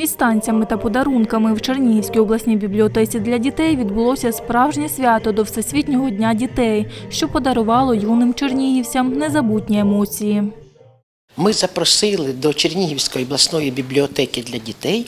Із танцями та подарунками в Чернігівській обласній бібліотеці для дітей відбулося справжнє свято до Всесвітнього дня дітей, що подарувало юним чернігівцям незабутні емоції. Ми запросили до Чернігівської обласної бібліотеки для дітей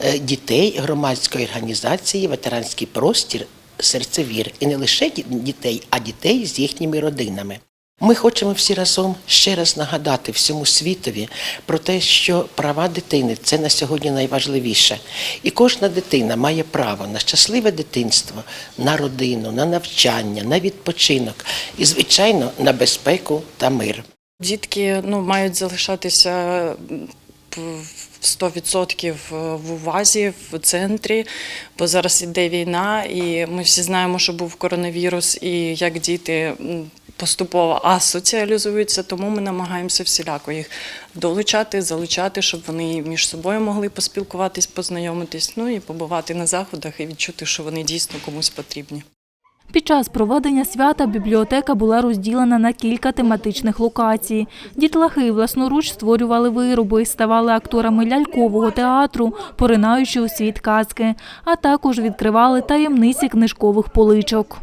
е, дітей громадської організації Ветеранський простір серцевір і не лише дітей, а дітей з їхніми родинами. Ми хочемо всі разом ще раз нагадати всьому світові про те, що права дитини це на сьогодні найважливіше. І кожна дитина має право на щасливе дитинство, на родину, на навчання, на відпочинок і, звичайно, на безпеку та мир. Дітки ну, мають залишатися м, в в увазі, в центрі, бо зараз іде війна, і ми всі знаємо, що був коронавірус, і як діти поступово асоціалізуються, тому ми намагаємося всіляко їх долучати, залучати, щоб вони між собою могли поспілкуватись, познайомитись, ну і побувати на заходах і відчути, що вони дійсно комусь потрібні. Під час проведення свята бібліотека була розділена на кілька тематичних локацій. Дітлахи власноруч створювали вироби, ставали акторами лялькового театру, поринаючи у світ казки, а також відкривали таємниці книжкових поличок.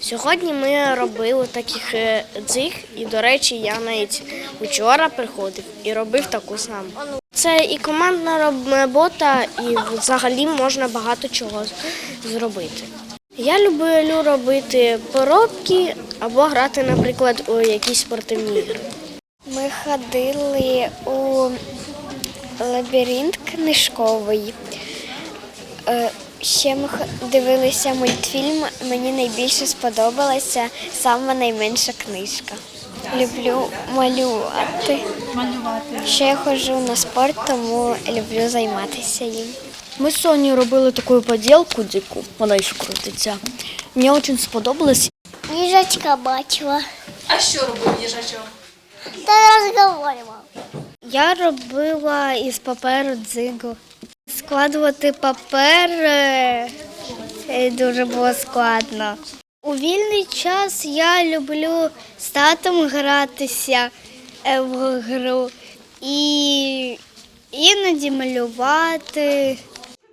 Сьогодні ми робили таких е, дзиг, і, до речі, я навіть вчора приходив і робив таку саму. Це і командна робота, і взагалі можна багато чого зробити. Я люблю робити поробки або грати, наприклад, у якісь спортивні ігри. Ми ходили у лабіринт книжковий. Ще ми дивилися мультфільм. Мені найбільше сподобалася сама найменша книжка. Люблю малювати. Малювати. Ще я ходжу на спорт, тому люблю займатися їм. Ми з Сонею робили таку поділку дику, вона ще крутиться. Мені дуже сподобалось. Їжачка бачила. А що робив їжачок? Та розговорював. Я робила із паперу дзигу. Складувати папер е, дуже було складно. У вільний час я люблю з татом гратися е, в гру і іноді малювати.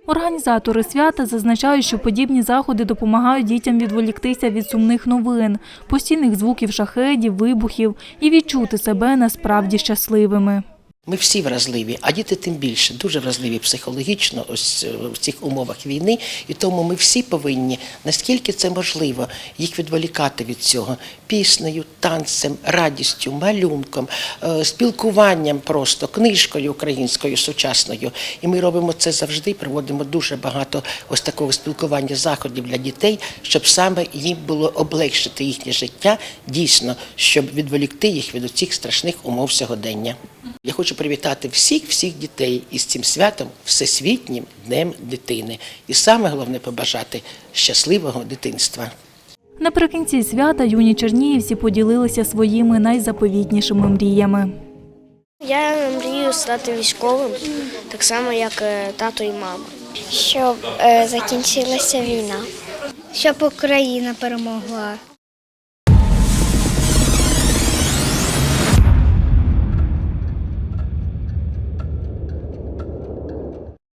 Організатори свята зазначають, що подібні заходи допомагають дітям відволіктися від сумних новин, постійних звуків шахедів, вибухів і відчути себе насправді щасливими. Ми всі вразливі, а діти тим більше дуже вразливі психологічно ось е, в цих умовах війни. І тому ми всі повинні, наскільки це можливо, їх відволікати від цього піснею, танцем, радістю, малюнком, е, спілкуванням просто, книжкою українською сучасною. І ми робимо це завжди, проводимо дуже багато ось такого спілкування заходів для дітей, щоб саме їм було облегшити їхнє життя, дійсно, щоб відволікти їх від цих страшних умов сьогодення. Я хочу привітати всіх всіх дітей із цим святом, всесвітнім днем дитини. І саме головне побажати щасливого дитинства. Наприкінці свята юні чернігівці поділилися своїми найзаповітнішими мріями. Я мрію стати військовим, так само, як е, тато і мама. Щоб е, закінчилася війна. Щоб Україна перемогла.